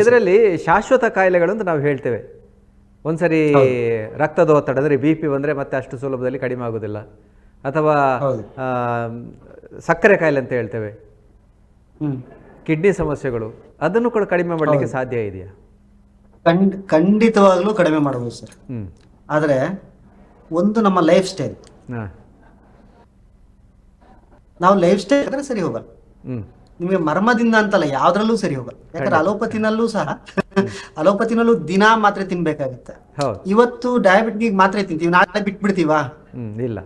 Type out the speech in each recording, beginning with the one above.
ಇದರಲ್ಲಿ ಶಾಶ್ವತ ಕಾಯಿಲೆಗಳು ಅಂತ ನಾವು ಹೇಳ್ತೇವೆ. ಒಂದ್ಸರಿ ರಕ್ತದ ಒತ್ತಡ ಅಂದರೆ ಬಿ ಪಿ ಬಂದರೆ ಮತ್ತೆ ಅಷ್ಟು ಸುಲಭದಲ್ಲಿ ಕಡಿಮೆ ಆಗೋದಿಲ್ಲ. ಅಥವಾ ಸಕ್ಕರೆ ಕಾಯಿಲೆ ಅಂತ ಹೇಳ್ತೇವೆ. ಕಿಡ್ನಿ ಸಮಸ್ಯೆಗಳು ಅದನ್ನು ಕೂಡ ಕಡಿಮೆ ಮಾಡಲಿಕ್ಕೆ ಸಾಧ್ಯ ಇದೆಯಾ? ಖಂಡ್ ಖಂಡಿತವಾಗ್ಲೂ ಕಡಿಮೆ ಮಾಡಬಹುದು ಸರ್. ಆದರೆ ಒಂದು ನಮ್ಮ ಲೈಫ್ ಸ್ಟೈಲ್. ನಾವು ಲೈಫ್ ಸ್ಟೈಲ್ ಅಂದ್ರೆ ಸರಿ ಹೋಗಲ್ಲ. ನಿಮಗೆ ಮರ್ಮದಿಂದ ಅಂತಲ್ಲ ಯಾವ್ದ್ರಲ್ಲೂ ಸರಿ ಹೋಗಲ್ಲ. ಯಾಕಂದ್ರೆ ಅಲೋಪತಿನಲ್ಲೂ ಸಹ ಅಲೋಪತಿನಲ್ಲೂ ದಿನಾ ಮಾತ್ರೆ ತಿನ್ಬೇಕಾಗತ್ತೆ. ಹೌದು. ಇವತ್ತು ಡಯಾಬಿಟಿಕ್ ಮಾತ್ರ ತಿಂತೀವಿ ನಾಳೆ ಬಿಟ್ಬಿಡ್ತೀವಾ? ಇಲ್ಲ.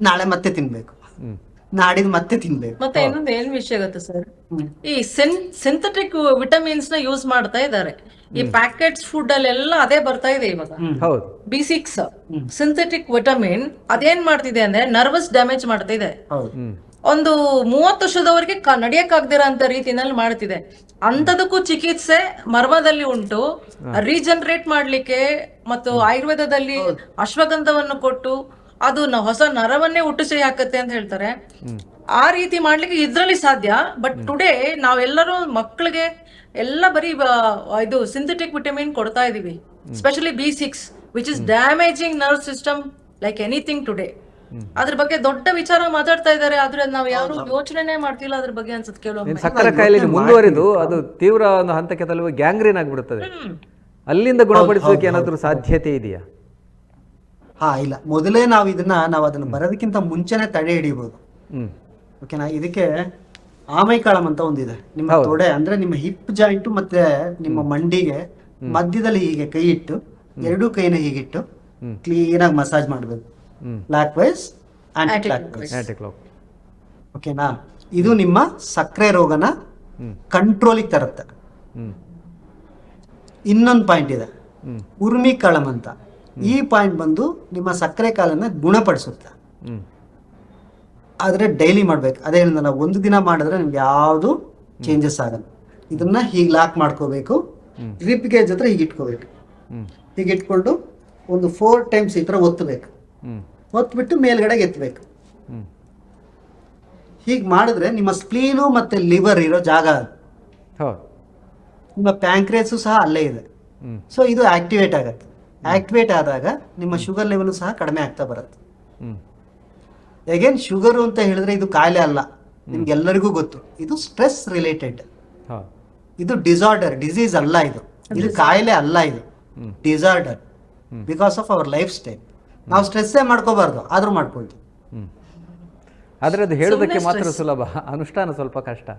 ನಾಳೆ ಮತ್ತೆ ತಿನ್ಬೇಕು. ನಾಡಿದ್ ಮತ್ತೆ ತಿನ್ಬೇಕು. ಮತ್ತೆ ಇನ್ನೊಂದು ಏನ್ ವಿಷಯ ಗೊತ್ತಾ ಸರ್. ಈ ಸಿಂಥೆಟಿಕ್ ವಿಟಮಿನ್ಸ್ನ ಯೂಸ್ ಮಾಡ್ತಾ ಇದ್ದಾರೆ. ಈ ಪ್ಯಾಕೆಟ್ಸ್ ಫುಡ್ ಅಲ್ಲೆಲ್ಲ ಅದೇ ಬರ್ತಾ ಇದೆ ಇವಾಗ. ಹೌದು. ಬಿ ಸಿಕ್ಸ್ ಸಿಂಥೆಟಿಕ್ ವಿಟಮಿನ್ ಅದೇನ್ ಮಾಡ್ತಿದೆ ಅಂದ್ರೆ ನರ್ವಸ್ ಡ್ಯಾಮೇಜ್ ಮಾಡ್ತಿದೆ ಒಂದು ಮೂವತ್ತು ವರ್ಷದವರೆಗೆ ಕ ನಡಿಯಕ್ಕಾಗ್ದಿರೋ ಅಂತ ರೀತಿನಲ್ಲಿ ಮಾಡ್ತಿದೆ. ಅಂತದಕ್ಕೂ ಚಿಕಿತ್ಸೆ ಮರ್ಮದಲ್ಲಿ ಉಂಟು. ರೀಜನರೇಟ್ ಮಾಡ್ಲಿಕ್ಕೆ ಮತ್ತು ಆಯುರ್ವೇದದಲ್ಲಿ ಅಶ್ವಗಂಧವನ್ನು ಕೊಟ್ಟು ಅದು ಹೊಸ ನರವನ್ನೇ ಹುಟ್ಟಿಸಿ ಹಾಕತ್ತೆ ಅಂತ ಹೇಳ್ತಾರೆ. ಆ ರೀತಿ ಮಾಡ್ಲಿಕ್ಕೆ ಇದ್ರಲ್ಲಿ ಸಾಧ್ಯ. ಬಟ್ ಟುಡೇ ನಾವೆಲ್ಲರೂ ಮಕ್ಕಳಿಗೆ ಎಲ್ಲ ಬರೀ ಇದು ಸಿಂಥೆಟಿಕ್ ವಿಟಮಿನ್ ಕೊಡ್ತಾ ಇದೀವಿ. Specially B six which is damaging nerve system like anything today ಅದ್ರ ಬಗ್ಗೆ ದೊಡ್ಡ ವಿಚಾರ ಮಾತಾಡ್ತಾ ಇದ್ದಾರೆ ಆದ್ರೆ ನಾವು ಯಾರು ಯೋಚನೆ ಮಾಡ್ತಿಲ್ಲ ಅದ್ರ ಬಗ್ಗೆ ಅನ್ಸುತ್ತೆ ಕೆಲವೊಮ್ಮೆ ಸಕ್ಕರೆ ಕಾಯಿಲೆ ಮುಂದುವರಿದು ಅದು ತೀವ್ರ ಒಂದು ಹಂತಕ್ಕೆ ತಲುಪಿ ಗ್ಯಾಂಗ್ರೀನ್ ಆಗ್ಬಿಡುತ್ತದೆ. ಅಲ್ಲಿಂದ ಗುಣಪಡಿಸೋಕೆ ಏನಾದ್ರೂ ಸಾಧ್ಯತೆ ಇದೆಯಾ? ಹಾ ಇಲ್ಲ. ಮೊದಲೇ ನಾವು ಇದನ್ನ ನಾವು ಅದನ್ನ ಬರೋದಕ್ಕಿಂತ ಮುಂಚೆನೆ ತಡೆ ಹಿಡಿಬಹುದು ಹ್ಮ್. ಓಕೆನಾ? ಇದಕ್ಕೆ ಆಮೈಕಾಳಂ ಅಂತ ಒಂದಿದೆ. ನಿಮ್ಮ ತೊಡೆ ಅಂದ್ರೆ ನಿಮ್ಮ ಹಿಪ್ ಜಾಯಿಂಟ್ ಮತ್ತೆ ನಿಮ್ಮ ಮಂಡಿಗೆ ಮಧ್ಯದಲ್ಲಿ ಹೀಗೆ ಕೈ ಇಟ್ಟು ಎರಡೂ ಕೈನ ಹೀಗಿಟ್ಟು ಹ್ಮ್. ಕ್ಲೀನ್ ಆಗಿ ಮಸಾಜ್ ಮಾಡಬೇಕು. ಕ್ಲಾಕ್ ವೈಸ್ ಆಂಟಿ ಕ್ಲಾಕ್ ಓಕೆನಾ ಇದು ನಿಮ್ಮ ಸಕ್ಕರೆ ರೋಗನ ಕಂಟ್ರೋಲಿಗೆ ತರುತ್ತೆ. ಇನ್ನೊಂದು ಪಾಯಿಂಟ್ ಇದೆ. ಉರ್ಮಿ ಕಳಂ ಅಂತ. ಈ ಪಾಯಿಂಟ್ ಬಂದು ನಿಮ್ಮ ಸಕ್ಕರೆ ಕಾಲನ್ನ ಗುಣಪಡಿಸುತ್ತೆ. ಆದ್ರೆ ಆದರೆ ಡೈಲಿ ಮಾಡ್ಬೇಕು. ಅದೇ ಹೇಳಿದ್ನಲ್ಲ ಒಂದು ದಿನ ಮಾಡಿದ್ರೆ ನಿಮ್ಗೆ ಯಾವುದು ಚೇಂಜಸ್ ಆಗಲ್ಲ. ಇದನ್ನ ಹೀಗೆ ಲಾಕ್ ಮಾಡ್ಕೋಬೇಕು. ರಿಪ್ ಗೇಜ್ ಹತ್ರ ಹೀಗೆ ಇಟ್ಕೋಬೇಕು. ಹೀಗೆ ಇಟ್ಕೊಂಡು ಒಂದು ಫೋರ್ ಟೈಮ್ಸ್ ಈ ಥರ ಒತ್ತಬೇಕು. ಹ್ಮ್ ಮೇಲ್ಗಡೆ ಮೇಲ್ಗಡೆಗೆ ಎತ್ತಬೇಕು ಹೀಗೆ ಮಾಡಿದ್ರೆ ನಿಮ್ಮ ಸ್ಪ್ಲೀನು ಮತ್ತೆ ಲಿವರ್ ಇರೋ ಜಾಗ ನಿಮ್ಮ ಪ್ಯಾಂಕ್ರೇಸು ಸಹ ಅಲ್ಲೇ ಇದೆ. ಸೊ ಇದು ಆಕ್ಟಿವೇಟ್ ಆಗುತ್ತೆ. ಆಕ್ಟಿವೇಟ್ ಆದಾಗ ನಿಮ್ಮ ಶುಗರ್ ಲೆವೆಲ್ ಸಹ ಕಡಿಮೆ ಆಗ್ತಾ ಬರುತ್ತೆ. ಅಗೇನ್ ಶುಗರು ಅಂತ ಹೇಳಿದ್ರೆ ಇದು ಕಾಯಿಲೆ ಅಲ್ಲ. ನಿಮ್ಗೆಲ್ಲರಿಗೂ ಗೊತ್ತು. ಇದು ಸ್ಟ್ರೆಸ್ ರಿಲೇಟೆಡ್. ಇದು ಡಿಸಾರ್ಡರ್ ಡಿಸೀಸ್ ಅಲ್ಲ ಇದು. ಇದು ಕಾಯಿಲೆ ಅಲ್ಲ ಇದು. Disorder. Because of our lifestyle ನಾವು ಸ್ಟ್ರೆಸ್ಸೇ ಮಾಡ್ಕೋಬಾರ್ದು ಆದ್ರೂ ಮಾಡ್ಕೊಳ್ತೀವಿ. ಹ್ಮ್. ಆದರೆ ಅದು ಹೇಳೋದಕ್ಕೆ ಮಾತ್ರ ಸುಲಭ. ಅನುಷ್ಠಾನ ಸ್ವಲ್ಪ ಕಷ್ಟ.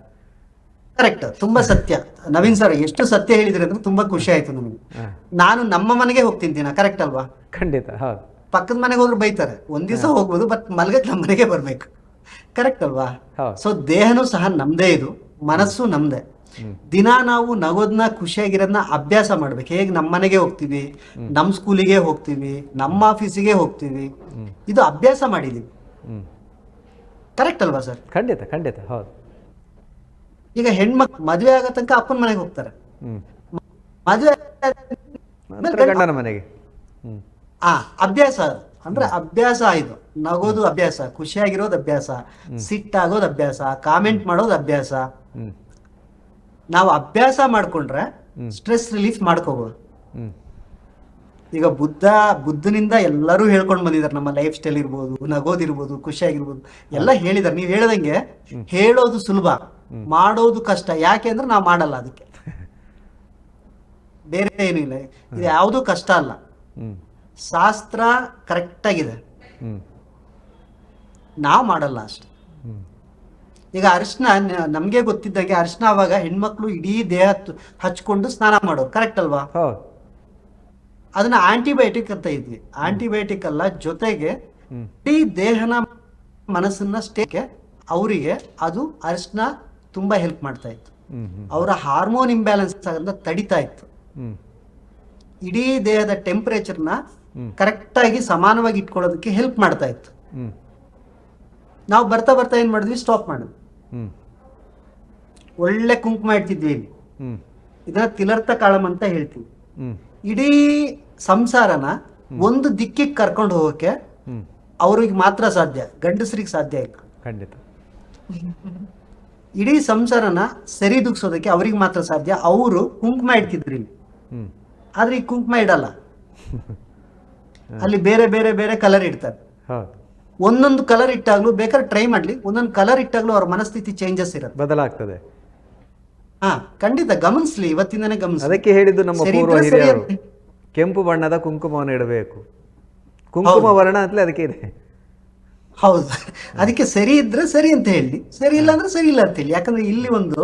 ಕರೆಕ್ಟ್ ತುಂಬಾ ಸತ್ಯ. ನವೀನ್ ಸರ್ ಎಷ್ಟು ಸತ್ಯ ಹೇಳಿದ್ರೆ ಅಂದ್ರೆ ತುಂಬಾ ಖುಷಿ ಆಯ್ತು ನಮಗೆ. ನಾನು ನಮ್ಮ ಮನೆಗೆ ಹೋಗ್ತೀನಿ ದಿನ ಕರೆಕ್ಟ್ ಅಲ್ವಾ? ಖಂಡಿತ ಹೌದು. ಪಕ್ಕದ ಮನೆಗೆ ಹೋದ್ರೆ ಬೈತಾರೆ. ಒಂದ್ ದಿವಸ ಹೋಗ್ಬೋದು ಬಟ್ ಮಲ್ಗಕ್ ನಮ್ಮ ಮನೆಗೆ ಬರ್ಬೇಕು. ಕರೆಕ್ಟ್ ಅಲ್ವಾ? ಹೌದು. ಸೊ ದೇಹನೂ ಸಹ ನಮ್ದೇ ಇದು ಮನಸ್ಸು ನಮ್ದೇ. ದಿನ ನಾವು ನಗೋದನ್ನ ಖುಷಿಯಾಗಿರೋದನ್ನ ಅಭ್ಯಾಸ ಮಾಡ್ಬೇಕು. ಹೇಗೆ ನಮ್ಮ ಮನೆಗೆ ಹೋಗ್ತೀವಿ ನಮ್ಮ ಸ್ಕೂಲಿಗೆ ಹೋಗ್ತೀವಿ ನಮ್ಮ ಆಫೀಸಿಗೆ ಹೋಗ್ತೀವಿ. ಇದು ಅಭ್ಯಾಸ ಮಾಡಿದೀವಿ. ಕರೆಕ್ಟ್ ಅಲ್ವಾ ಸರ್? ಖಂಡಿತ ಖಂಡಿತ ಹೌದು. ಈಗ ಹೆಣ್ಮಕ್ ಮದುವೆ ಆಗೋ ತನಕ ಅಪ್ಪನ ಮನೆಗೆ ಹೋಗ್ತಾರೆ. ಮದುವೆ ಮನೆಗೆ. ಆ ಅಭ್ಯಾಸ. ಅದು. ಅಂದ್ರೆ ಅಭ್ಯಾಸ ಇದು. ನಗೋದು ಅಭ್ಯಾಸ ಖುಷಿಯಾಗಿರೋದು ಅಭ್ಯಾಸ ಸಿಟ್ಟಾಗೋದು ಅಭ್ಯಾಸ ಕಾಮೆಂಟ್ ಮಾಡೋದು ಅಭ್ಯಾಸ. ನಾವು ಅಭ್ಯಾಸ ಮಾಡ್ಕೊಂಡ್ರೆ ಸ್ಟ್ರೆಸ್ ರಿಲೀಫ್ ಮಾಡ್ಕೋಬಹುದು ಈಗ ಬುದ್ಧ ಬುದ್ಧನಿಂದ ಎಲ್ಲರೂ ಹೇಳ್ಕೊಂಡು ಬಂದಿದ್ದಾರೆ ನಮ್ಮ ಲೈಫ್ ಸ್ಟೈಲ್ ಇರ್ಬೋದು ನಗೋದಿರ್ಬೋದು ಖುಷಿಯಾಗಿರ್ಬೋದು ಎಲ್ಲ ಹೇಳಿದ್ದಾರೆ ನೀವು ಹೇಳ್ದಂಗೆ ಹೇಳೋದು ಸುಲಭ ಮಾಡೋದು ಕಷ್ಟ. ಯಾಕೆ ಅಂದ್ರೆ ನಾವು ಮಾಡಲ್ಲ ಅದಕ್ಕೆ. ಬೇರೆ ಏನೂ ಇಲ್ಲ. ಇದು ಯಾವುದೂ ಕಷ್ಟ ಅಲ್ಲ. ಶಾಸ್ತ್ರ ಕರೆಕ್ಟ್ ಆಗಿದೆ. ನಾವು ಮಾಡಲ್ಲ ಅಷ್ಟೆ. ಈಗ ಅರಿಶಿನ ನಮಗೆ ಗೊತ್ತಿದ್ದಾಗೆ ಅರಿಶಿನ ಅವಾಗ ಹೆಣ್ಮಕ್ಳು ಇಡೀ ದೇಹ ಹಚ್ಕೊಂಡು ಸ್ನಾನ ಮಾಡೋರು ಕರೆಕ್ಟ್ ಅಲ್ವಾ? ಅದನ್ನ ಆಂಟಿಬಯೋಟಿಕ್ ಅಂತ ಇದ್ವಿ. ಆಂಟಿಬಯೋಟಿಕ್ ಅಲ್ಲ ಜೊತೆಗೆ ಇಡೀ ದೇಹನ ಮನಸ್ಸನ್ನ ಸ್ಟೇಕೆ ಅವರಿಗೆ ಅದು ಅರಿಶಿನ ತುಂಬಾ ಹೆಲ್ಪ್ ಮಾಡ್ತಾ ಇತ್ತು. ಅವರ ಹಾರ್ಮೋನ್ ಇಂಬ್ಯಾಲೆನ್ಸ್ ಆಗಂತ ತಡಿತಾ ಇತ್ತು. ಇಡೀ ದೇಹದ ಟೆಂಪರೇಚರ್ನ. ಕರೆಕ್ಟ್ ಆಗಿ ಸಮಾನವಾಗಿ ಇಟ್ಕೊಳ್ಳೋದಕ್ಕೆ ಹೆಲ್ಪ್ ಮಾಡ್ತಾ ಇತ್ತು. ನಾವು ಬರ್ತಾ ಬರ್ತಾ ಏನ್ ಮಾಡಿದ್ವಿ? ಸ್ಟಾಪ್ ಮಾಡಿದ್ವಿ. ಒಳ್ಳೆ ಕುಂಕುಮ ಇಡ್ತಿದ್ವಿ ಇಲ್ಲಿ ಹ್ಮ್. ಇದನ್ನ ತಿಲರ್ಥ ಕಾಳಂ ಅಂತ ಹೇಳ್ತೀವಿ. ಇಡೀ ಸಂಸಾರನ ಒಂದು ದಿಕ್ಕಿಗೆ ಕರ್ಕೊಂಡು ಹೋಗೋಕೆ ಹ್ಮ್. ಅವ್ರಿಗೆ ಮಾತ್ರ ಸಾಧ್ಯ ಗಂಡಸರಿಗೆ ಸಾಧ್ಯ ಇಲ್ಲ. ಖಂಡಿತ. ಇಡೀ ಸಂಸಾರನ ಸರಿದೂಗ್ಸೋದಕ್ಕೆ ಅವ್ರಿಗೆ ಮಾತ್ರ ಸಾಧ್ಯ ಅವರು ಕುಂಕುಮ ಇಡ್ತಿದ್ರು ಇಲ್ಲಿ. ಆದ್ರೆ ಈ ಕುಂಕುಮ ಇಡಲ್ಲ. ಅಲ್ಲಿ ಬೇರೆ ಬೇರೆ ಬೇರೆ ಕಲರ್ ಇಡ್ತಾರೆ. ಒಂದೊಂದು ಕಲರ್ ಇಟ್ಟಾಗ್ಲೂ ಬೇಕಾದ್ರೆ ಟ್ರೈ ಮಾಡ್ಲಿ. ಒಂದೊಂದು ಕಲರ್ ಇಟ್ಟಾಗ್ಲೂ ಅವ್ರ ಮನಸ್ಥಿತಿ ಚೇಂಜಸ್ ಇರುತ್ತೆ. ಬದಲಾಗ್ತದೆ. ಹಾ ಖಂಡಿತ ಗಮನಿಸ್ಲಿ ಇವತ್ತಿಂದನೇ ಗಮನಿಸಿ ಅದಕ್ಕೆ ಹೇಳಿದ್ದು ನಮ್ಮ ಪೂರ್ವ ಹಿರಿಯರು. ಕೆಂಪು ಬಣ್ಣದ ಕುಂಕುಮವನ್ನು ಇಡಬೇಕು. ಕುಂಕುಮ ವರ್ಣ ಅಂತಲೇ ಅದಕ್ಕೆ ಇದೆ. ಹೌದು. ಅದಕ್ಕೆ ಸರಿ ಇದ್ರೆ ಸರಿ ಅಂತ ಹೇಳಿ. ಸರಿ ಇಲ್ಲ ಅಂದ್ರೆ ಸರಿ ಇಲ್ಲ ಅಂತ ಹೇಳಿ. ಯಾಕಂದ್ರೆ ಇಲ್ಲಿ ಒಂದು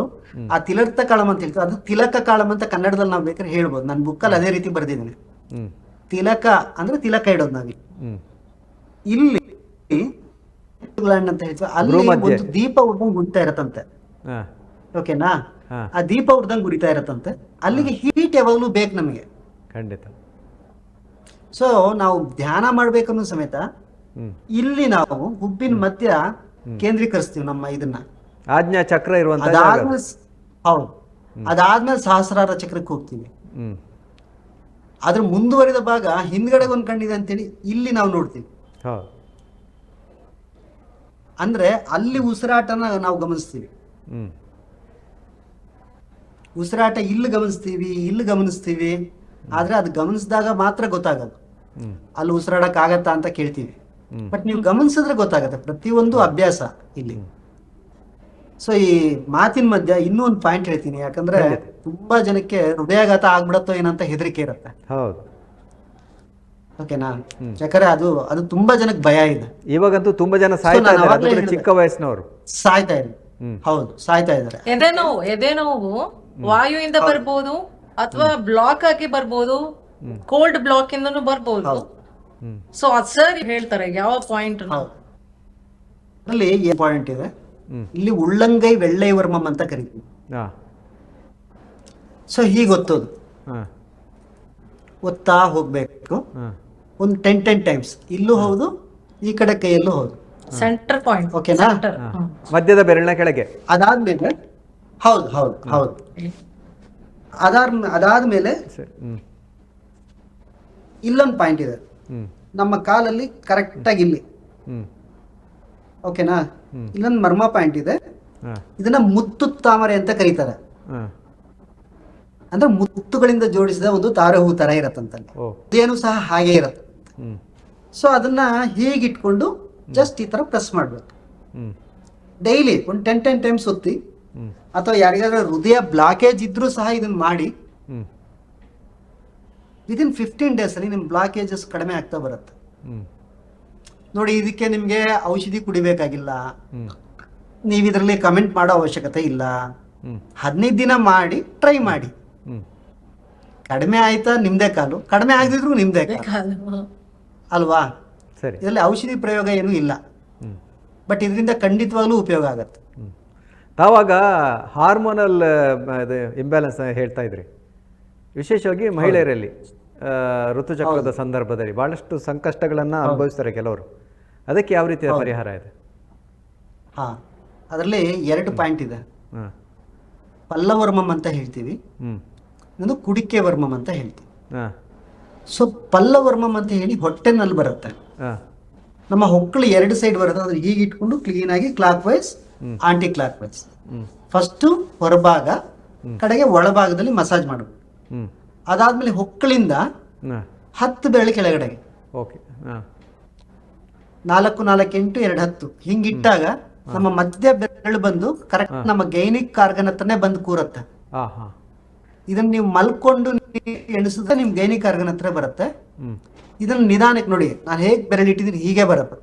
ಆ ತಿಲರ್ಥ ಕಾಳಂ ಅಂತ ಹೇಳ್ತೀವಿ ಅದು ತಿಲಕ ಕಾಳಂ ಅಂತ ಕನ್ನಡದಲ್ಲಿ ನಾವು ಬೇಕಾದ್ರೆ ಹೇಳ್ಬೋದು. ನನ್ನ ಬುಕ್ಕಲ್ಲಿ ಅದೇ ರೀತಿ ಬರ್ದಿದ್ದೇನೆ. ತಿಲಕ ಅಂದ್ರೆ ತಿಲಕ ಇಡೋದು ನಾವಿ ಇಲ್ಲಿ ಅಂತ ಹೇಳ್ತೀವಿ. ಅಲ್ಲಿ ಒಂದು ದೀಪ ಉಡ್ದಂಗ್ ಗುರಿತಾ ಇರತ್ತಂತೆ ಓಕೆನಾ? ಆ ದೀಪ ಉಡ್ದಂಗ್ ಉರಿತಾ ಇರತ್ತಂತೆ. ಅಲ್ಲಿಗೆ ಹೀಟ್ ಯಾವಾಗ್ಲೂ ಬೇಕು ನಮಗೆ. ಖಂಡಿತ. ಸೊ ನಾವು ಧ್ಯಾನ ಮಾಡ್ಬೇಕನ್ನೋ ಸಮೇತ ಇಲ್ಲಿ ನಾವು ಹುಬ್ಬಿನ ಮಧ್ಯ ಕೇಂದ್ರೀಕರಿಸ್ತೀವಿ ನಮ್ಮ ಇದನ್ನ. ಆಜ್ಞಾ ಚಕ್ರ ಇರುವಂತ ಅದಾದ್ಮೇಲೆ ಹೌದು. ಅದಾದ್ಮೇಲೆ ಸಹಸ್ರಾರ ಚಕ್ರಕ್ಕೆ ಹೋಗ್ತೀವಿ. ಅದ್ರ ಮುಂದುವರಿದ ಭಾಗ ಹಿಂದ್ಗಡೆ ಒಂದ್ ಕಣ್ಣಿದೆ ಅಂತೇಳಿ ಇಲ್ಲಿ ನಾವು ನೋಡ್ತೀವಿ. ಅಂದ್ರೆ ಅಲ್ಲಿ ಉಸಿರಾಟನ ನಾವು ಗಮನಿಸ್ತೀವಿ. ಉಸಿರಾಟ ಇಲ್ಲಿ ಗಮನಿಸ್ತೀವಿ ಇಲ್ಲಿ ಗಮನಿಸ್ತೀವಿ. ಆದ್ರೆ ಅದು ಗಮನಿಸಿದಾಗ ಮಾತ್ರ ಗೊತ್ತಾಗದು ಅಲ್ಲಿ ಉಸಿರಾಡಕ್ ಆಗತ್ತಾ ಅಂತ ಕೇಳ್ತೀವಿ. ಬಟ್ ನೀವು ಗಮನಿಸಿದ್ರೆ ಗೊತ್ತಾಗತ್ತೆ ಪ್ರತಿಯೊಂದು ಅಭ್ಯಾಸ ಇಲ್ಲಿ. ಸೊ ಈ ಮಾತಿನ ಮಧ್ಯ ಇನ್ನೂ ಒಂದು ಪಾಯಿಂಟ್ ಹೇಳ್ತೀನಿ ಯಾಕಂದ್ರೆ ತುಂಬಾ ಜನಕ್ಕೆ ಹೃದಯಾಘಾತ ಆಗ್ಬಿಡತ್ತೋ ಏನಂತ ಹೆದರಿಕೆ ಇರತ್ತೆ. ಹೌದು. ಓಕೆನಾ ಯಾಕಂದ್ರೆ ಅದು ಅದು ತುಂಬಾ ಜನಕ್ಕೆ ಭಯ ಇದೆ ಇವಾಗಂತೂ ತುಂಬಾ ಜನ ಸಾಯ್ತಾ ನಾನು ಇದ್ದಾರೆ ಅದು ಅವಾಗ್ಲೇ ಕೂಡ ಹೇಳಿದೆ. ಚಿಕ್ಕ ವಯಸ್ಸಿನವರು ಸಾಯ್ತಾ ಇದೆ ಹ್ಮ್. ಹೌದು ಸಾಯ್ತಾ ಇದಾರೆ ಎದೆ ನೋವು ಎದೆ ನೋವು ವಾಯುವಿಂದ ಬರ್ಬೋದು ಅಥವಾ ಬ್ಲಾಕ್ ಆಗಿ ಬರ್ಬೋದು ಕೋಲ್ಡ್ ಬ್ಲಾಕ್ ಇಂದನೂ ಬರ್ಬೋದು ಹ್ಮ್ ಸೊ ಅದ್ ಸರ್ ಹೇಳ್ತಾರೆ ಯಾವ ಪಾಯಿಂಟ್ ಹೌದು ಅಲ್ಲಿ ಏನ್ ಪಾಯಿಂಟ್ ಇದೆ ಹ್ಮ್. ಇಲ್ಲಿ ಉಳ್ಳಂಗೈ வெள்ளை ವರ್ಮಂ ಅಂತ ಕರಿತೀವಿ ಹಾ ಸೊ ಹೀಗೆ ಒತ್ತೋದು ಹಾ ಒತ್ತಾ ಹೋಗ್ಬೇಕು ಹಾ ಒಂದು ಟೆನ್ ಟೆನ್ ಟೈಮ್ಸ್ ಇಲ್ಲೂ ಹೌದು ಈ ಕಡೆ ಕೈಯಲ್ಲೂ ಹೌದು. ಸೆಂಟರ್ ಪಾಯಿಂಟ್ ಓಕೆನಾ ಮಧ್ಯದ ಬೆರಳಿನ ಕೆಳಗೆ. ಅದಾದ್ಮೇಲೆ ಹೌದು ಹೌದು ಹೌದು. ಅದಾದ ಅದಾದ್ಮೇಲೆ ಇಲ್ಲೊಂದು ಪಾಯಿಂಟ್ ಇದೆ. ನಮ್ಮ ಕಾಲಲ್ಲಿ ಕರೆಕ್ಟ್ ಆಗಿ ಇಲ್ಲಿ. ಓಕೆನಾ. ಇಲ್ಲೊಂದು ಮರ್ಮ ಪಾಯಿಂಟ್ ಇದೆ. ಇದನ್ನ ಮುತ್ತು ತಾಮರೆ ಅಂತ ಕರೀತಾರೆ. ಅಂದ್ರೆ ಮುತ್ತುಗಳಿಂದ ಜೋಡಿಸಿದ ಒಂದು ತಾರೆ ಹೂ ತರ ಇರತ್ತಂತಲ್ಲಿ. ಅದೇನು ಸಹ ಹಾಗೆ ಇರತ್ತೆ. ಸೊ ಅದನ್ನ ಹೀಗಿಟ್ಕೊಂಡು ಜಸ್ಟ್ ಈ ತರ ಪ್ರೆಸ್ ಮಾಡಬೇಕು. ಡೈಲಿ ಒಂದು ಟೆನ್ ಟೆನ್ ಟೈಮ್ಸ್ ಒತ್ತಿ, ಅಥವಾ ಯಾರಿಗಾದ್ರೂ ಹೃದಯ ಬ್ಲಾಕೇಜ್ ಇದ್ರೂ ಸಹ ಇದನ್ನ ಮಾಡಿ ವಿದಿನ್ ಫಿಫ್ಟೀನ್ ಡೇಸ್ ಅಲ್ಲಿ ನಿಮ್ ಬ್ಲಾಕೇಜಸ್ ಕಡಿಮೆ ಆಗ್ತಾ ಬರುತ್ತೆ. ನೋಡಿ, ಇದಕ್ಕೆ ನಿಮ್ಗೆ ಔಷಧಿ ಕುಡಿಬೇಕಾಗಿಲ್ಲ. ನೀವು ಇದರಲ್ಲಿ ಕಮೆಂಟ್ ಮಾಡೋ ಅವಶ್ಯಕತೆ ಇಲ್ಲ. ಹದಿನೈದು ದಿನ ಮಾಡಿ ಟ್ರೈ ಮಾಡಿ. ಕಡಿಮೆ ಆಯ್ತಾ ನಿಮ್ದೇ ಕಾಲು. ಕಡಿಮೆ ಆಗದಿದ್ರು ನಿಮ್ದೇ ಕಾಲು. ಅಲ್ವಾ? ಸರಿ. ಇದರಲ್ಲಿ ಔಷಧಿ ಪ್ರಯೋಗ ಏನೂ ಇಲ್ಲ. ಬಟ್ ಇದರಿಂದ ಖಂಡಿತವಾಗ್ಲೂ ಉಪಯೋಗ ಆಗತ್ತೆ. ತಾವಾಗ ಹಾರ್ಮೋನಲ್ ಇಂಬ್ಯಾಲೆನ್ಸ್ ಹೇಳ್ತಾ ಇದ್ರಿ. ವಿಶೇಷವಾಗಿ ಮಹಿಳೆಯರಲ್ಲಿ ಋತುಚಕ್ರದ ಸಂದರ್ಭದಲ್ಲಿ ಬಹಳಷ್ಟು ಸಂಕಷ್ಟಗಳನ್ನು ಅನುಭವಿಸ್ತಾರೆ ಕೆಲವರು. ಅದಕ್ಕೆ ಯಾವ ರೀತಿಯ ಪರಿಹಾರ ಇದೆ? ಹಾಂ ಅದರಲ್ಲಿ ಎರಡು ಪಾಯಿಂಟ್ ಇದೆ. ಪಲ್ಲವರ್ಮಂ ಅಂತ ಹೇಳ್ತೀವಿ. ಇನ್ನೊಂದು ಕುಡಿಕೆ ವರ್ಮಂ ಅಂತ ಹೇಳ್ತೀವಿ. ಹಾಂ. ಸೊ ಪಲ್ಲವರ್ಮಂ ಅಂತ ಹೇಳಿ ಹೊಟ್ಟೆನಲ್ಲಿ ಬರುತ್ತೆ. ನಮ್ಮ ಹೊಕ್ಕಳು ಎರಡು ಸೈಡ್ ಬರುತ್ತೆ. ಅದನ್ನ ಹೀಗೆ ಇಟ್ಕೊಂಡು ಕ್ಲೀನ್ ಆಗಿ clock wise anti clock wise first ಹೊರಭಾಗ ಕಡೆಗೆ ಒಳಭಾಗದಲ್ಲಿ ಮಸಾಜ್ ಮಾಡಬೇಕು. ಅದಾದ್ಮೇಲೆ ಹೊಕ್ಕಳಿಂದ ಹತ್ತು ಬೆರಳು ಕೆಳಗಡೆಗೆ. ನಾಲ್ಕು ನಾಲ್ಕು ಎಂಟು ಎರಡು ಹತ್ತು. ಹಿಂಗಿಟ್ಟಾಗ ನಮ್ಮ ಮಧ್ಯ ಬೆರಳು ಬಂದು ಕರೆಕ್ಟ್ ನಮ್ಮ ಗೈನಿಕ್ ಕಾರ್ಗನ್ ಹತ್ರನೇ ಬಂದು ಕೂರತ್ತೆ. ಇದನ್ನ ನೀವು ಮಲ್ಕೊಂಡು ಎಣಿಸಿದ್ರೆ ನಿಮ್ ಗೈನಿಕ ಆರ್ಗನ್ ಹತ್ರ ಬರುತ್ತೆ. ಇದನ್ನ ನಿಧಾನಕ್ಕೆ ನೋಡಿ ನಾನು ಹೇಗೆ ಬೆರಳು ಇಟ್ಟಿದ್ದೀನಿ ಹೀಗೆ ಬರುತ್ತೆ.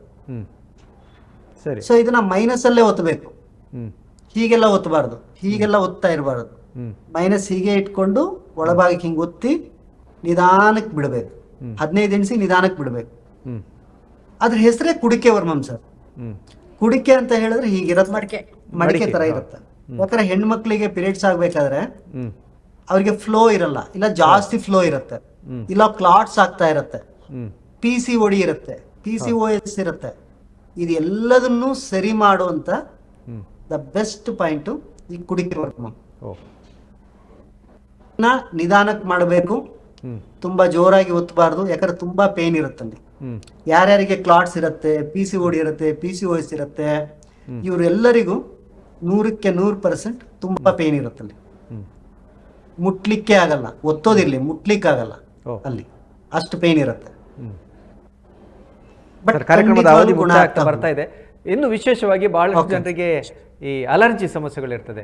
ಸರಿ. ಸೊ ಇದನ್ನ ಮೈನಸ್ ಅಲ್ಲೇ ಒತ್ತಬೇಕು ಹೀಗೆಲ್ಲ ಒತ್ತಬಾರ್ದು ಹೀಗೆಲ್ಲ ಒತ್ತಾ ಇರಬಾರ್ದು. ಮೈನಸ್ ಹೀಗೆ ಇಟ್ಕೊಂಡು ಒಳಭಾಗಕ್ಕೆ ಹಿಂಗೆ ಒತ್ತಿ ನಿಧಾನಕ್ಕೆ ಬಿಡಬೇಕು. ಹದಿನೈದು ಎಣಿಸಿ ನಿಧಾನಕ್ಕೆ ಬಿಡಬೇಕು. ಅದ್ರ ಹೆಸರೇ ಕುಡಿಕೆ ವರ್ಮಂ ಸರ್. ಕುಡಿಕೆ ಅಂತ ಹೇಳಿದ್ರೆ ಹೀಗಿರತ್ತೆ. ಮಡಿಕೆ. ಮಡಿಕೆ ತರ ಇರುತ್ತೆ. ಯಾಕಂದ್ರೆ ಹೆಣ್ಮಕ್ಳಿಗೆ ಪಿರಿಯಡ್ಸ್ ಆಗ್ಬೇಕಾದ್ರೆ ಅವ್ರಿಗೆ ಫ್ಲೋ ಇರಲ್ಲ. ಇಲ್ಲ ಜಾಸ್ತಿ ಫ್ಲೋ ಇರುತ್ತೆ. ಇಲ್ಲ ಕ್ಲಾಟ್ಸ್ ಆಗ್ತಾ ಇರುತ್ತೆ. ಪಿ ಸಿ ಒಡಿ ಇರುತ್ತೆ. ಪಿ ಸಿ ಓ ಎಸ್ ಇರುತ್ತೆ. ಇದು ಎಲ್ಲದನ್ನೂ ಸರಿ ಮಾಡುವಂತ ದ ಬೆಸ್ಟ್ ಪಾಯಿಂಟು ಈ ಓ. ನಿಧಾನಕ್ಕೆ ಮಾಡಬೇಕು. ತುಂಬಾ ಜೋರಾಗಿ ಒತ್ತಬಾರ್ದು. ಯಾಕಂದ್ರೆ ತುಂಬಾ ಪೇನ್ ಇರುತ್ತಲ್ಲಿ ಯಾರ್ಯಾರಿಗೆ ಕ್ಲಾಟ್ಸ್ ಇರುತ್ತೆ ಪಿ ಸಿ ಓಡಿ ಇರುತ್ತೆ ಪಿ ಸಿ ಓ ಎಸ್ ಇರುತ್ತೆ ಇವರೆಲ್ಲರಿಗೂ ನೂರಕ್ಕೆ ನೂರು ಪರ್ಸೆಂಟ್ ತುಂಬಾ ಪೇನ್ ಇರುತ್ತಲ್ಲಿ. ಮುಟ್ಲಿಕ್ಕೆ ಆಗಲ್ಲ ಒತ್ತೋದಿರ್ಲಿ ಮುಟ್ಲಿಕ್ಕೆ ಆಗಲ್ಲ. ಅಲ್ಲಿ. ಅಷ್ಟು ಪೇನ್ ಇರುತ್ತೆ. ಕಾರ್ಯಕ್ರಮದ ಅವಧಿ ಆಗ್ತಾ ಬರ್ತಾ ಇದೆ. ಇನ್ನು ವಿಶೇಷವಾಗಿ ಬಹಳಷ್ಟು ಜನರಿಗೆ ಈ ಅಲರ್ಜಿ ಸಮಸ್ಯೆಗಳಿರ್ತದೆ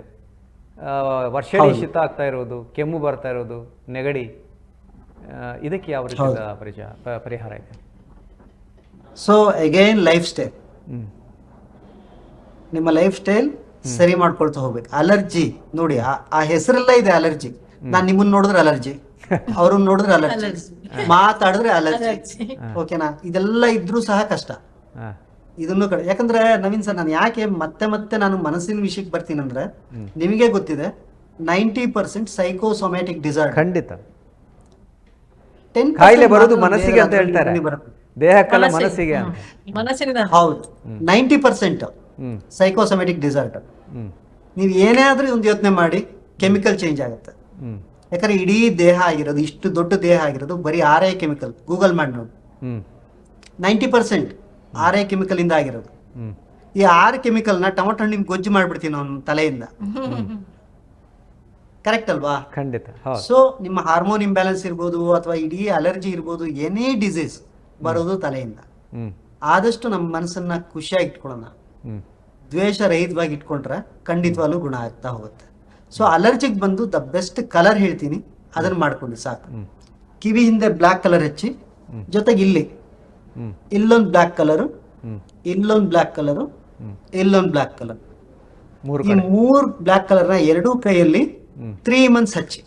ವರ್ಷ ಶೀತ ಆಗ್ತಾ ಇರೋದು ಕೆಮ್ಮು ಬರ್ತಾ ಇರೋದು ನೆಗಡಿ ಇದಕ್ಕೆ ಯಾವ ರೀತಿಯ ಪರಿಚಯ ಪರಿಹಾರ ಇದೆ? So again lifestyle hmm. ನಿಮ್ಮ ಲೈಫ್ ಸ್ಟೈಲ್ ಸರಿ ಮಾಡ್ಕೊಳ್ತಾ ಹೋಗ್ಬೇಕು. ಅಲರ್ಜಿ ನೋಡಿ ಆ ಹೆಸರೆಲ್ಲ ಇದೆ ಅಲರ್ಜಿ ನಾನ್ ನಿಮ್ಮನ್ನ ನೋಡಿದ್ರೆ ಅಲರ್ಜಿ ಅವ್ರನ್ನ ನೋಡಿದ್ರೆ ಅಲರ್ಜಿ ಮಾತಾಡಿದ್ರೆ ಅಲರ್ಜಿ ಓಕೆನಾ ಇದೆಲ್ಲ ಇದ್ರೂ ಸಹ ಕಷ್ಟ. ಹಾ. ಇದನ್ನು ಕಡೆ ಯಾಕಂದ್ರೆ ನವೀನ್ ಸರ್ ನಾನು ಯಾಕೆ ಮತ್ತೆ ಮತ್ತೆ ನಾನು ಮನಸ್ಸಿನ ವಿಷಯಕ್ಕೆ ಬರ್ತೀನಿ ಅಂದ್ರೆ ನಿಮಗೆ ಗೊತ್ತಿದೆ ನೈಂಟಿ ಪರ್ಸೆಂಟ್ ಸೈಕೋಸೊಮ್ಯಾಟಿಕ್ ಡಿಸಾರ್ಡ್ ಖಂಡಿತ. ಟೆನ್ ಕಾಯಿಲೆ ಬರೋದು ಮನಸ್ಸಿಗೆ ಅಂತ ಹೇಳ್ತಾರೆ. ದೇಹಕ್ಕಲ್ಲ ಮನಸ್ಸಿಗೆ. ಮನಸ್ಸಿನ ಹೌದು. ನೈಂಟಿ ಪರ್ಸೆಂಟ್ ಸೈಕೋಸೊಮ್ಯಾಟಿಕ್ ಡಿಸಾರ್ಡರ್ ನೀವು ಏನೇ ಆದ್ರೂ ಒಂದು ಯೋಚನೆ ಮಾಡಿ ಕೆಮಿಕಲ್ ಚೇಂಜ್ ಆಗುತ್ತೆ. ಯಾಕಂದ್ರೆ ಇಡೀ ದೇಹ ಆಗಿರೋದು ಇಷ್ಟು ದೊಡ್ಡ ದೇಹ ಆಗಿರೋದು ಬರೀ ಆರೇ ಕೆಮಿಕಲ್. ಗೂಗಲ್ ಮಾಡಿ ನೋಡಿ. ಹ್ಮ್. ನೈಂಟಿ ಪರ್ಸೆಂಟ್ ಆರೇ ಕೆಮಿಕಲ್ ಇಂದ ಆಗಿರೋದು. ಹ್ಮ್. ಈ ಆರು ಕೆಮಿಕಲ್ನ ಟೊಮೊಟೊ ಹಣ್ಣಿನ ಗೊಜ್ಜು ಮಾಡ್ಬಿಡ್ತೀವಿ ನಾವು ತಲೆಯಿಂದ. ಕರೆಕ್ಟ್ ಅಲ್ವಾ? ಖಂಡಿತ. ಹೌದು. ಸೊ ನಿಮ್ಮ ಹಾರ್ಮೋನ್ ಇಂಬ್ಯಾಲೆನ್ಸ್ ಇರ್ಬೋದು ಅಥವಾ ಇಡೀ ಅಲರ್ಜಿ ಇರ್ಬೋದು ಎನಿ ಡಿಸೀಸ್ ಬರೋದು ತಲೆಯಿಂದ. ಹ್ಮ್. ಆದಷ್ಟು ನಮ್ಮ ಮನಸ್ಸನ್ನ ಖುಷಿಯಾಗಿ ಇಟ್ಕೊಳ್ಳೋಣ ಹ್ಮ್. ದ್ವೇಷ ರಹಿತವಾಗಿ ಇಟ್ಕೊಂಡ್ರೆ ಖಂಡಿತವಾಗ್ಲೂ ಗುಣ ಆಗ್ತಾ ಹೋಗುತ್ತೆ. ಸೊ ಅಲರ್ಜಿಗೆ ಬಂದು ದ ಬೆಸ್ಟ್ ಕಲರ್ ಹೇಳ್ತೀನಿ. ಅದನ್ನ ಮಾಡ್ಕೊಂಡು ಸಾಕು. ಕಿವಿ ಹಿಂದೆ ಬ್ಲ್ಯಾಕ್ ಕಲರ್ ಹಚ್ಚಿ ಜೊತೆಗೆ ಇಲ್ಲಿ. ಇಲ್ಲೊಂದು ಬ್ಲ್ಯಾಕ್ ಕಲರು ಇಲ್ಲೊಂದು ಬ್ಲ್ಯಾಕ್ ಕಲರು ಇಲ್ಲೊಂದು ಬ್ಲ್ಯಾಕ್ ಕಲರ್ ಈ ಮೂರ್ ಬ್ಲ್ಯಾಕ್ ಕಲರ್ನ ಎರಡೂ ಕೈಯಲ್ಲಿ. ತ್ರೀ ಮಂತ್ಸ್ ಹಚ್ಚಿ.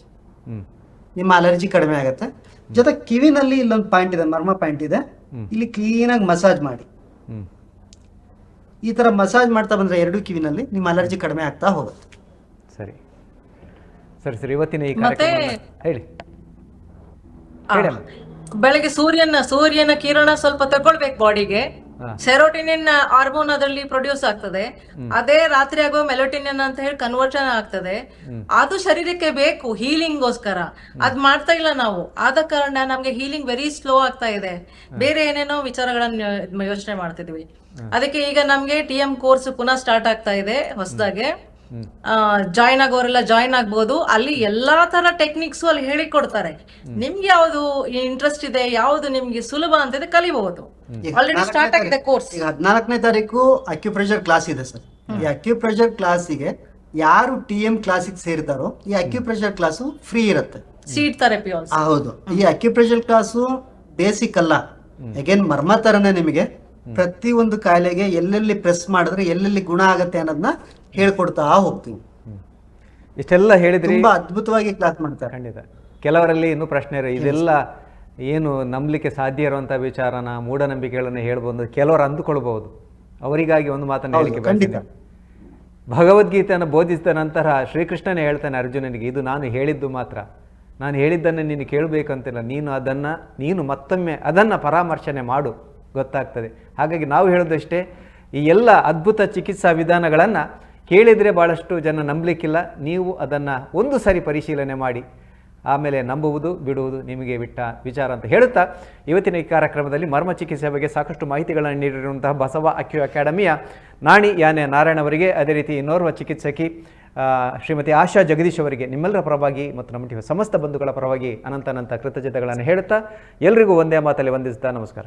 ನಿಮ್ಮ ಅಲರ್ಜಿ ಕಡಿಮೆ ಆಗುತ್ತೆ. ಜೊತೆ ಕಿವಿನಲ್ಲಿ ಇಲ್ಲೊಂದು ಪಾಯಿಂಟ್ ಇದೆ ಮರ್ಮ ಪಾಯಿಂಟ್ ಇದೆ. ಇಲ್ಲಿ ಕ್ಲೀನಾಗಿ ಮಸಾಜ್ ಮಾಡಿ. ಈ ತರ ಮಸಾಜ್ ಮಾಡ್ತಾ ಬಂದ್ರೆ ಎರಡು ಕಿವಿನಲ್ಲಿ ನಿಮ್ಮ ಅಲರ್ಜಿ ಕಡಿಮೆ ಆಗ್ತಾ ಹೋಗುತ್ತೆ. ಸರಿ. ಸರಿ ಸರಿ ಇವತ್ತಿನ ಈ ಕಾರ್ಯಕ್ರಮ ಹೇಳಿ. ಬೆಳಗ್ಗೆ ಸೂರ್ಯನ ಸೂರ್ಯನ ಕಿರಣ ಸ್ವಲ್ಪ ತಗೊಳ್ಬೇಕು ಬಾಡಿಗೆ. ಸೆರೋಟಿನಿನ್ ಹಾರ್ಮೋನ್ ಅದರಲ್ಲಿ ಪ್ರೊಡ್ಯೂಸ್ ಆಗ್ತದೆ. ಅದೇ ರಾತ್ರಿ ಆಗೋ ಮೆಲೋಟಿನಿನ್ ಅಂತ ಹೇಳಿ ಕನ್ವರ್ಷನ್ ಆಗ್ತದೆ. ಅದು ಶರೀರಕ್ಕೆ ಬೇಕು ಹೀಲಿಂಗ್ ಗೋಸ್ಕರ ಅದ್ ಮಾಡ್ತಾ ಇಲ್ಲ ನಾವು. ಆದ ಕಾರಣ ನಮ್ಗೆ ಹೀಲಿಂಗ್ ವೆರಿ ಸ್ಲೋ ಆಗ್ತಾ ಇದೆ. ಬೇರೆ ಏನೇನೋ ವಿಚಾರಗಳನ್ನ ಯೋಚನೆ ಮಾಡ್ತಿದ್ವಿ. ಅದಕ್ಕೆ ಈಗ ನಮ್ಗೆ ಟಿ ಎಂ ಕೋರ್ಸ್ ಪುನಃ ಸ್ಟಾರ್ಟ್ ಆಗ್ತಾ ಇದೆ ಹೊಸದಾಗೆ. ಜಾಯ್ನ್ ಆಗೋರೆಲ್ಲ ಜಾಯ್ನ್ ಆಗ್ಬೋದು. ಅಲ್ಲಿ ಎಲ್ಲಾ ತರ ಟೆಕ್ನಿಕ್ಸ್ ಅಲ್ಲಿ ಹೇಳಿಕೊಡ್ತಾರೆ. ನಿಮ್ಗೆ ಯಾವ್ದು ಇಂಟ್ರೆಸ್ಟ್ ಇದೆ ಯಾವ್ದು ನಿಮ್ಗೆ ಸುಲಭ ಅಂತ ಕಲಿಬಹುದು. ಆಲ್ರೆಡಿ ಸ್ಟಾರ್ಟ್ ಆಗಿದೆ ಕೋರ್ಸ್ ಈಗ ಹದಿನಾಲ್ಕನೇ ತಾರೀಕು ಅಕ್ಯುಪ್ರೆಷರ್ ಕ್ಲಾಸ್ ಇದೆ ಸರ್. ಈ ಅಕ್ಯುಪ್ರೆಷರ್ ಕ್ಲಾಸಿಗೆ ಯಾರು ಟಿ ಎಂ ಕ್ಲಾಸಿಗೆ ಸೇರ್ತಾರೋ ಈ ಅಕ್ಯುಪ್ರೆಷರ್ ಕ್ಲಾಸು ಫ್ರೀ ಇರುತ್ತೆ. ಸೀಟ್ ಥೆರಪಿ ಆಲ್ಸೋ ಹೌದು. ಈ ಅಕ್ಯುಪ್ರೆಷರ್ ಕ್ಲಾಸು ಬೇಸಿಕ್ ಅಲ್ಲ. ಅಗೇನ್ ಮರ್ಮ ತರನೇ ನಿಮಗೆ ಪ್ರತಿ ಒಂದು ಕಾಯಿಲೆಗೆ ಎಲ್ಲೆಲ್ಲಿ ಪ್ರೆಸ್ ಮಾಡಿದ್ರೆ ಎಲ್ಲೆಲ್ಲಿ ಗುಣ ಆಗತ್ತೆ ಅನ್ನೋದನ್ನ ಹೇಳ್ಕೊಡ್ತಾ ಹೋಗ್ತೀವಿ. ಇಷ್ಟೆಲ್ಲ ಹೇಳಿದ್ರೆ? ತುಂಬಾ ಅದ್ಭುತವಾಗಿ ಕ್ಲಾಸ್ ಮಾಡ್ತಾರೆ. ಖಂಡಿತ. ಕೆಲವರಲ್ಲಿ ಇನ್ನೂ ಪ್ರಶ್ನೆ ಇರೋ ಇದೆಲ್ಲ ಏನು ನಂಬಲಿಕ್ಕೆ ಸಾಧ್ಯ ಇರುವಂತಹ ವಿಚಾರನ ಮೂಢನಂಬಿಕೆಗಳನ್ನು ಹೇಳ್ಬೋದು ಕೆಲವರು ಅಂದುಕೊಳ್ಬಹುದು. ಅವರಿಗಾಗಿ ಒಂದು ಮಾತನ್ನು ಹೇಳಿಕೆ ಖಂಡಿತ. ಭಗವದ್ಗೀತೆಯನ್ನು ಬೋಧಿಸಿದ ನಂತರ ಶ್ರೀಕೃಷ್ಣನೇ ಹೇಳ್ತಾನೆ ಅರ್ಜುನನಿಗೆ ಇದು ನಾನು ಹೇಳಿದ್ದು ಮಾತ್ರ. ನಾನು ಹೇಳಿದ್ದನ್ನು ನೀನು ಕೇಳಬೇಕಂತಿಲ್ಲ. ನೀನು ಅದನ್ನು ನೀನು ಮತ್ತೊಮ್ಮೆ ಅದನ್ನು ಪರಾಮರ್ಶನೆ ಮಾಡು. ಗೊತ್ತಾಗ್ತದೆ. ಹಾಗಾಗಿ ನಾವು ಹೇಳೋದಷ್ಟೇ ಈ ಎಲ್ಲ ಅದ್ಭುತ ಚಿಕಿತ್ಸಾ ವಿಧಾನಗಳನ್ನು ಕೇಳಿದರೆ ಭಾಳಷ್ಟು ಜನ ನಂಬಲಿಕ್ಕಿಲ್ಲ. ನೀವು ಅದನ್ನು ಒಂದು ಸಾರಿ ಪರಿಶೀಲನೆ ಮಾಡಿ, ಆಮೇಲೆ ನಂಬುವುದು, ಬಿಡುವುದು ನಿಮಗೆ ಬಿಟ್ಟ ವಿಚಾರ ಅಂತ ಹೇಳುತ್ತಾ, ಇವತ್ತಿನ ಈ ಕಾರ್ಯಕ್ರಮದಲ್ಲಿ ಮರ್ಮ ಚಿಕಿತ್ಸೆ ಬಗ್ಗೆ ಸಾಕಷ್ಟು ಮಾಹಿತಿಗಳನ್ನು ನೀಡಿರುವಂತಹ ಬಸವ ಅಕ್ಯು ಅಕಾಡೆಮಿಯ ನಾಣಿ ಯಾನೆ ನಾರಾಯಣ ಅವರಿಗೆ, ಅದೇ ರೀತಿ ಇನ್ನೋರ್ವ ಚಿಕಿತ್ಸಕಿ ಶ್ರೀಮತಿ ಆಶಾ ಜಗದೀಶ್ ಅವರಿಗೆ, ನಿಮ್ಮೆಲ್ಲರ ಪರವಾಗಿ ಮತ್ತು ನಮ್ಮ ಸಮಸ್ತ ಬಂಧುಗಳ ಪರವಾಗಿ ಅನಂತ ಅನಂತ ಕೃತಜ್ಞತೆಗಳನ್ನು ಹೇಳುತ್ತಾ, ಎಲ್ರಿಗೂ ಒಂದೇ ಮಾತಲ್ಲಿ ವಂದಿಸುತ್ತಾ ನಮಸ್ಕಾರ.